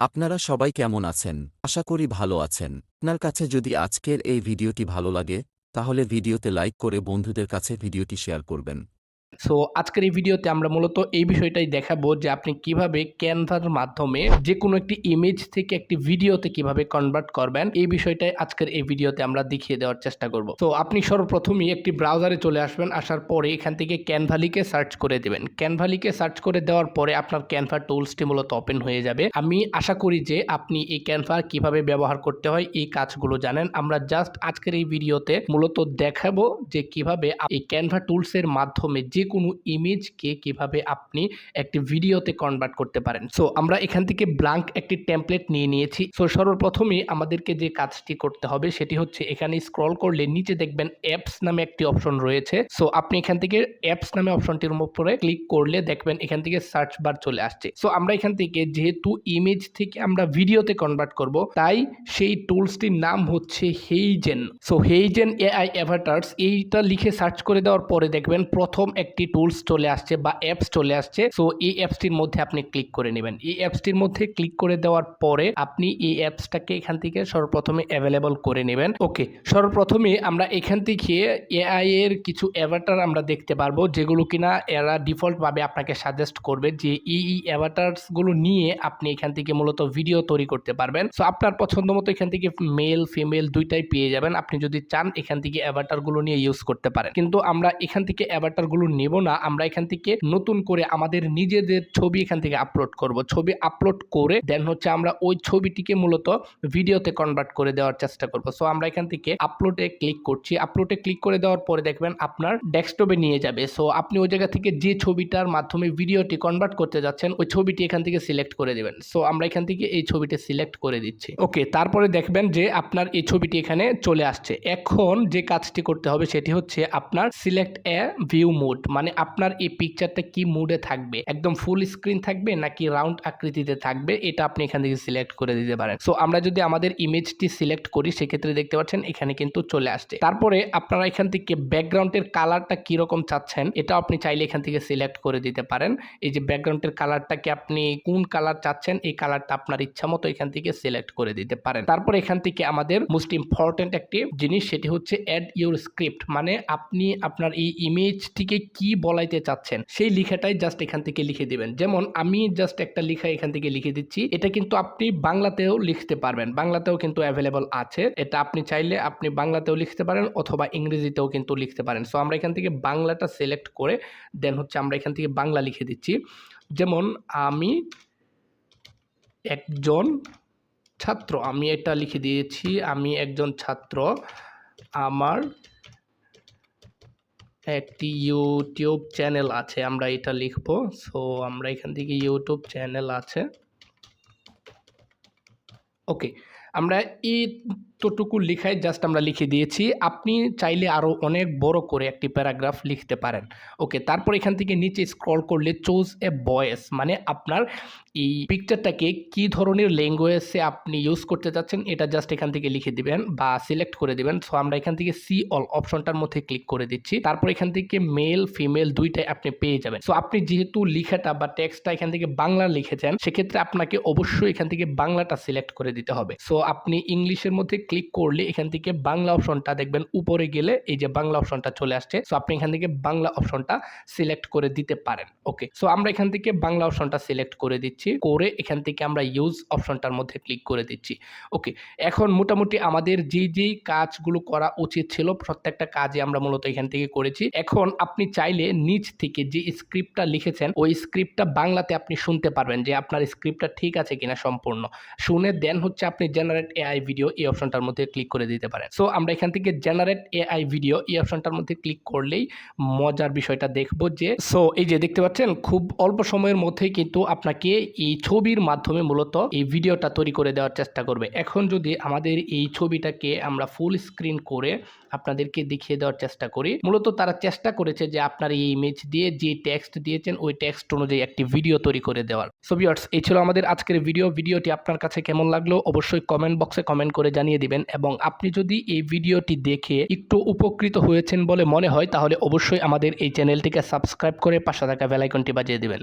আপনারা সবাই কেমন আছেন? আশা করি ভালো আছেন। আপনার কাছে যদি আজকের এই ভিডিওটি ভালো লাগে, তাহলে ভিডিওতে লাইক করে বন্ধুদের কাছে ভিডিওটি শেয়ার করবেন। সো আজকের এই ভিডিওতে আমরা মূলত এই বিষয়টাই দেখাবো যে আপনি কীভাবে ক্যানভার মাধ্যমে যে কোনো একটি ইমেজ থেকে একটি ভিডিওতে কীভাবে কনভার্ট করবেন। এই বিষয়টাই আজকের এই ভিডিওতে আমরা দেখিয়ে দেওয়ার চেষ্টা করব। তো আপনি সর্বপ্রথমই একটি ব্রাউজারে চলে আসবেন, আসার পরে এখান থেকে ক্যানভালিকে সার্চ করে দেবেন। ক্যানভালিকে সার্চ করে দেওয়ার পরে আপনার ক্যানভা টুলসটি মূলত ওপেন হয়ে যাবে। আমি আশা করি যে আপনি এই ক্যানভা কীভাবে ব্যবহার করতে হয়, এই কাজগুলো জানেন। আমরা জাস্ট আজকের এই ভিডিওতে মূলত দেখাবো যে কীভাবে এই ক্যানভা টুলসের মাধ্যমে যে কোনো ইমেজকে কীভাবে আপনি একটি ভিডিওতে কনভার্ট করতে পারেন। সো আমরা এখান থেকে ব্লাঙ্ক একটি টেমপ্লেট নিয়ে নিয়েছি। সো সর্বপ্রথমে আমাদেরকে যে কাজটি করতে হবে সেটি হচ্ছে এখানে স্ক্রল করলে নিচে দেখবেন অ্যাপস নামে একটি অপশন রয়েছে। সো আপনি এখান থেকে অ্যাপস নামে অপশনটির উপরে ক্লিক করলে দেখবেন এখান থেকে সার্চ বার চলে আসছে। সো আমরা এখান থেকে যেহেতু ইমেজ থেকে আমরা ভিডিওতে কনভার্ট করব, তাই সেই টুলসটির নাম হচ্ছে হেইজেন সো হেইজেন এআই অ্যাভাটার্স এইটা লিখে সার্চ করে দেওয়ার পরে দেখবেন প্রথম একটি টুলস চলে আসছে বা অ্যাপস চলে আসছে সো এই অ্যাপসটির মধ্যে আপনি ক্লিক করে নেবেন। এই অ্যাপসটির মধ্যে ক্লিক করে দেওয়ার পরে আপনি এই অ্যাপসটাকে এখান থেকে সর্বপ্রথমে অ্যাভেলেবল করে নেবেন। ওকে সর্বপ্রথমে আমরা এখান থেকে এআই এর কিছু অ্যাভাটার আমরা দেখতে পারব, যেগুলো কিনা এরা ডিফল্টভাবে আপনাকে সাজেস্ট করবে যে এই অ্যাভাটার্সগুলো নিয়ে আপনি এখান থেকে মূলত ভিডিও তৈরি করতে পারবেন। সো আপনার পছন্দ মতো এখান থেকে মেল ফিমেল দুইটাই পেয়ে যাবেন। আপনি যদি চান এখান থেকে অ্যাভাটারগুলো নিয়ে ইউজ করতে পারেন। কিন্তু আমরা এখান থেকে অ্যাভাটারগুলো নেব না। আমরা এখান থেকে নতুন করে আমাদের নিজেদের ছবি এখান থেকে আপলোড করব। ছবি আপলোড করে দেন হচ্ছে আমরা ওই ছবিটিকে মূলত ভিডিওতে কনভার্ট করে দেওয়ার চেষ্টা করব। সো আমরা এখান থেকে আপলোডে ক্লিক করছি। আপলোডে ক্লিক করে দেওয়ার পরে দেখবেন আপনার ডেস্কটপে নিয়ে যাবে। সো আপনি ওই জায়গা থেকে যে ছবিটার মাধ্যমে ভিডিওটি কনভার্ট করতে যাচ্ছেন, ওই ছবিটি এখান থেকে সিলেক্ট করে দেবেন। সো আমরা এখান থেকে এই ছবিটি সিলেক্ট করে দিচ্ছি। ওকে তারপরে দেখবেন যে আপনার এই ছবিটি এখানে চলে আসছে। এখন যে কাজটি করতে হবে সেটি হচ্ছে আপনার সিলেক্ট এ ভিউ মোড মানে আপনার এই পিকচারটা কি মুডে থাকবে? একদম ফুল স্ক্রিন থাকবে নাকি রাউন্ড আকৃতিতে থাকবে? এটা আপনি এখান থেকে সিলেক্ট করে দিতে পারেন। সো আমরা যদি আমাদের ইমেজটি সিলেক্ট করি, সেক্ষেত্রে দেখতে পাচ্ছেন এখানে কিন্তু চলে আসছে। তারপরে আপনারা এখান থেকে ব্যাকগ্রাউন্ডের কালারটা কীরকম চাচ্ছেন এটা আপনি চাইলে এখান থেকে সিলেক্ট করে দিতে পারেন। এই যে ব্যাকগ্রাউন্ডের কালারটাকে আপনি কোন কালার চাচ্ছেন, এই কালারটা আপনার ইচ্ছা মতো এখান থেকে সিলেক্ট করে দিতে পারেন। তারপর এখান থেকে আমাদের মোস্ট ইম্পর্টেন্ট একটি জিনিস, সেটি হচ্ছে অ্যাড ইউর স্ক্রিপ্ট মানে আপনি আপনার এই ইমেজটিকে কি বলাইতে চাচ্ছেন, সেই লেখাটাই জাস্ট এখান থেকে লিখে দিবেন। যেমন আমি জাস্ট একটা লেখা এখান থেকে লিখে দিচ্ছি, এটা কিন্তু আপনি বাংলাতেও লিখতে পারবেন। বাংলাতেও কিন্তু অ্যাভেলেবল আছে। এটা আপনি চাইলে আপনি বাংলাতেও লিখতে পারেন অথবা ইংরেজিতেও কিন্তু লিখতে পারেন। সো আমরা এখান থেকে বাংলাটা সিলেক্ট করে দেন হচ্ছে আমরা এখান থেকে বাংলা লিখে দিচ্ছি। যেমন আমি একজন ছাত্র, আমি এটা লিখে দিয়েছি, আমি একজন ছাত্র, আমার একটি ইউটিউব চ্যানেল আছে, আমরা এটা লিখব। সো আমরা এখান থেকে ইউটিউব চ্যানেল আছে। ওকে আমরা এতটুকু লেখায় জাস্ট আমরা লিখে দিয়েছি। আপনি চাইলে আরও অনেক বড় করে একটি প্যারাগ্রাফ লিখতে পারেন। ওকে, তারপর এখান থেকে নিচে স্ক্রল করলে চোজ এ ভয়েস মানে আপনার এই পিকচারটাকে কি ধরনের ল্যাঙ্গুয়েজে আপনি ইউজ করতে চাচ্ছেন, এটা জাস্ট এখান থেকে লিখে দিবেন বা সিলেক্ট করে দিবেন। সো আমরা এখান থেকে সি অল অপশনটার মধ্যে ক্লিক করে দিচ্ছি। তারপর এখান থেকে মেল ফিমেল দুইটাই আপনি পেয়ে যাবেন। সো আপনি যেহেতু লেখাটা বা টেক্সটটা এখান থেকে বাংলা লিখেছেন, সেক্ষেত্রে আপনাকে অবশ্যই এখান থেকে বাংলাটা সিলেক্ট করে দিতে হবে। সো আপনি ইংলিশের মধ্যে ক্লিক করলে এখান থেকে বাংলা অপশনটা দেখবেন, উপরে গেলে এই যে বাংলা অপশনটা চলে আসছে। সো আপনি এখান থেকে বাংলা অপশনটা সিলেক্ট করে দিতে পারেন ওকে সো আমরা এখান থেকে বাংলা অপশনটা সিলেক্ট করে দিচ্ছি, করে এখান থেকে আমরা ইউজ অপশনটার মধ্যে ক্লিক করে দিচ্ছি ওকে এখন মোটামুটি আমাদের যেই যেই কাজগুলো করা উচিত ছিল, প্রত্যেকটা কাজে আমরা মূলত এখান থেকে করেছি। এখন আপনি চাইলে নিচ থেকে যে স্ক্রিপ্টটা লিখেছেন, ওই স্ক্রিপ্টটা বাংলাতে আপনি শুনতে পারবেন যে আপনার স্ক্রিপ্টটা ঠিক আছে কিনা সম্পূর্ণ। শুনে দেন হচ্ছে আপনি জেনারেট এআই ভিডিও এই অপশনটার মধ্যে ক্লিক করে দিতে পারেন। সো আমরা এখান থেকে জেনারেট এআই ভিডিও এই অপশনটার মধ্যে ক্লিক করলেই মজার বিষয়টা দেখব যে সো এই যে দেখতে পাচ্ছেন, খুব অল্প সময়ের মধ্যেই কিন্তু আপনাকে এই ছবির মাধ্যমে মূলত এই ভিডিওটা তৈরি করে দেওয়ার চেষ্টা করবে। এখন যদি আমাদের এই ছবিটাকে আমরা ফুল স্ক্রিন করে আপনাদেরকে দেখিয়ে দেওয়ার চেষ্টা করি। মূলত তারা চেষ্টা করেছে যে আপনার এই ইমেজ দিয়ে যে টেক্সট দিয়েছেন, ওই টেক্সট অনুযায়ী একটি ভিডিও তৈরি করে দেওয়ার। সো ভিউয়ার্স এই ছিল আমাদের আজকের ভিডিও ভিডিওটি আপনার কাছে কেমন লাগল অবশ্যই কমেন্ট বক্সে কমেন্ট করে জানিয়ে দিবেন এবং আপনি যদি এই ভিডিওটি দেখে একটু উপকৃত হয়েছেন বলে মনে হয়, তাহলে অবশ্যই আমাদের এই চ্যানেলটিকে সাবস্ক্রাইব করে পাশে থাকা বেলাইকনটি বাজিয়ে দিবেন।